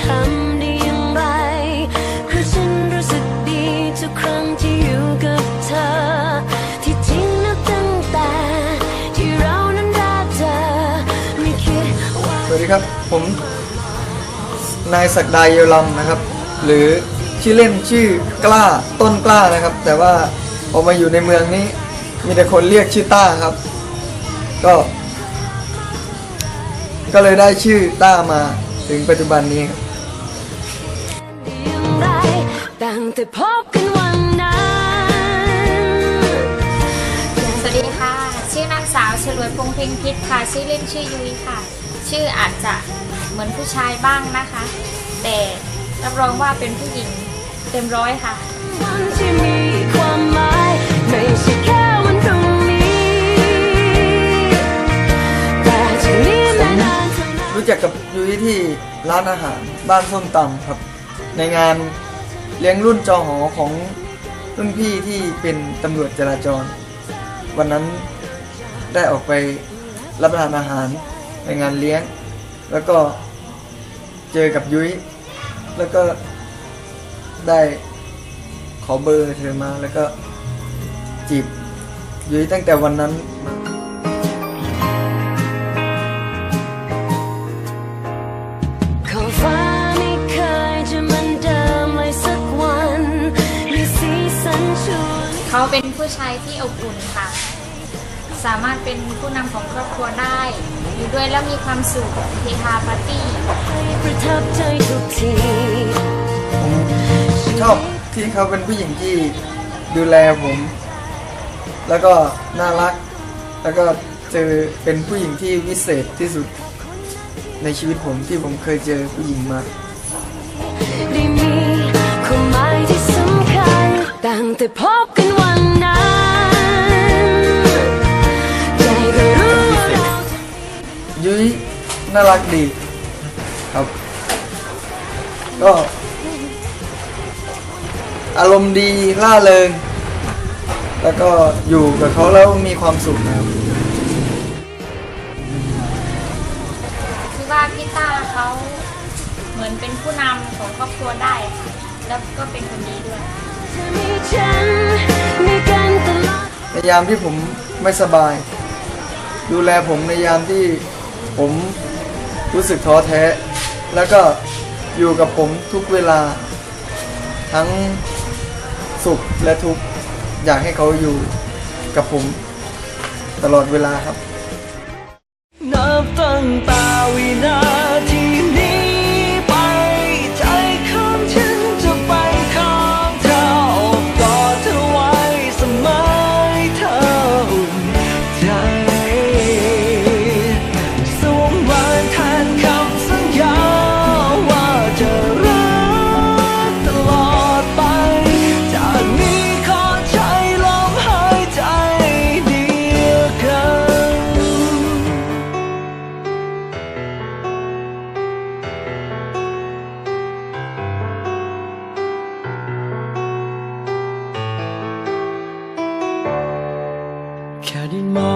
ทำได้อย่างไรเพราะฉันรู้สึกดีทุกครั้งที่อยู่กับเธอ ที่จริงนะตั้งแต่ที่เรานั้นรักเธอไม่คิดว่าสวัสดีครับ ผมนายศักดาเยลำนะครับ หรือชื่อเล่นชื่อกล้าต้นกล้านะครับ แต่ว่าพอกมาอยู่ในเมืองนี้ มีแต่คนเรียกชื่อต้าครับ ก็ ก็เลยได้ชื่อต้ามาถึงปัจจุบันนี้ครับตั้งแต่พบกันวันนั้นสวัสดีค่ะ ชื่อนางสาวฉลวยพงเพ็งพิษค่ะ ชื่อเล่นชื่อยุ้ยค่ะ ชื่ออาจจะเหมือนผู้ชายบ้างนะคะ แต่รับรองว่าเป็นผู้หญิงเต็มร้อยค่ะ รู้จักกับยุ้ยที่ร้านอาหารบ้านส้มตำครับ ในงานเลี้ยงรุ่นจอหอของรุ่นพี่ที่เป็นตำรวจจราจร วันนั้นได้ออกไปรับประทานอาหารในงานเลี้ยง แล้วก็เจอกับยุ้ย แล้วก็ได้ขอเบอร์เธอมาแล้วก็จีบยุ้ยตั้งแต่วันนั้นมา เขาเป็นผู้ชายที่อบอุ่นค่ะ สามารถเป็นผู้นำของครอบครัวได้ อยู่ด้วยแล้วมีความสุขเฮฮาปาร์ตี้ประทับใจทุกทีชอบที่เขาเป็นผู้หญิงที่ดูแลผม แล้วก็น่ารัก แล้วก็เจอเป็นผู้หญิงที่วิเศษที่สุดในชีวิตผมที่ผมเคยเจอผู้หญิงมา น่ารักดีครับ ก็อารมณ์ดีล่าเริง แล้วก็อยู่กับเขาแล้วมีความสุขนะครับคือว่าพี่ต้าเขาเหมือนเป็นผู้นำของครอบครัวได้ค่ะแล้วก็เป็นคนดีด้วยจะมีฉันมีกันตลอดในยามที่ผมไม่สบาย ดูแลผมในยามที่ผม รู้สึกท้อแท้ แล้วก็อยู่กับผมทุกเวลา ทั้งสุขและทุกข์อยากให้เขาอยู่กับผมตลอดเวลาครับ นับตั้งตาวินาท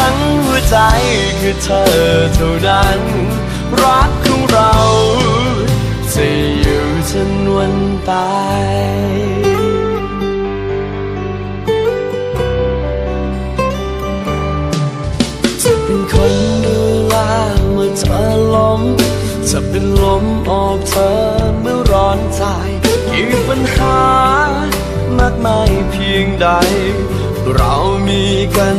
ทั้งหัวใจคือเธอเท่านั้น รักของเราจะอยู่จนวันตายจะเป็นคนดูแลเมื่อเธอล้มจะเป็นลมออกเธอเมื่อร้อนใจกี่ปัญหามากมายเพียงใด เรามีกัน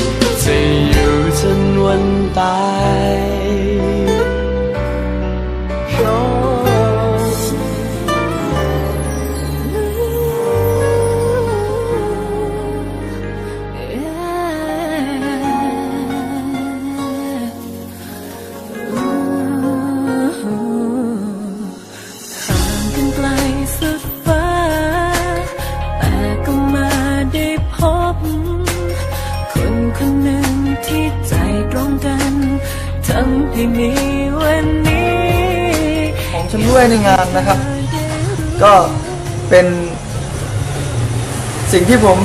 ของชำร่วยในงานนะครับ ก็เป็นสิ่งที่ผม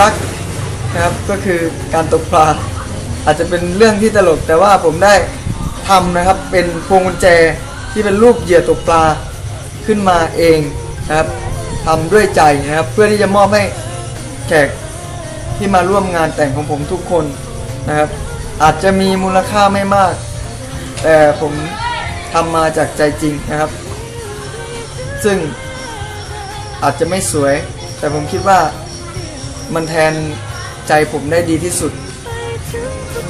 รักนะครับก็คือการตกปลาอาจจะเป็นเรื่องที่ตลก แต่ว่าผมได้ทำนะครับเป็นพวงกุญแจที่เป็นรูปเหยื่อตกปลาขึ้นมาเองนะครับทำด้วยใจนะครับเพื่อที่จะมอบให้แขกที่มาร่วมงานแต่งของผมทุกคนนะครับ อาจจะมีมูลค่าไม่มาก แต่ผมทำมาจากใจจริงนะครับ ซึ่งอาจจะไม่สวย แต่ผมคิดว่ามันแทนใจผมได้ดีที่สุด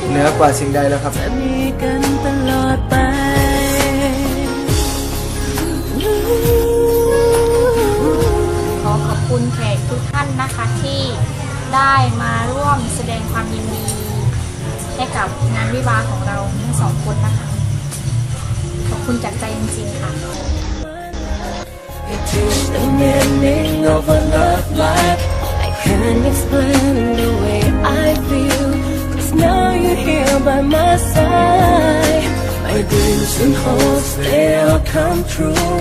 เหนือกว่าสิ่งใดแล้วครับมีกันตลอดไปขอขอบคุณแขกทุกท่านนะคะที่ได้มาร่วมแสดงความยินดีให้กับงานวิวาของเราทั้งสองคนนะคะ ขอบคุณจากใจจริงๆค่ะ the meaning of a love life. I can't explain the way I feel Cause now you're here by my side. My dreams and hopes, they all come true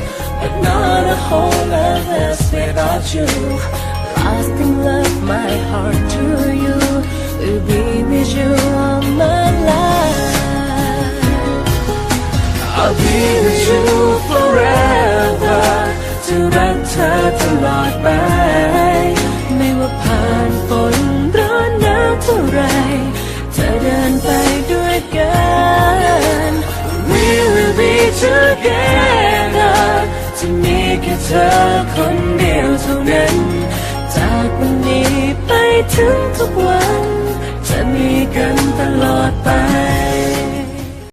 But not a whole lot less without you. Lost in love, my heart to you Will be with you all my life. I'll be with you forever. ธอตลอดไป ไม่ว่าผ่านฝนร้อนหนาวเท่าไรจะเดินไปด้วยกัน We will be together จะมีแค่เธอคนเดียวเท่านั้น จากวันนี้ไปถึงทุกวัน จะมีกันตลอดไป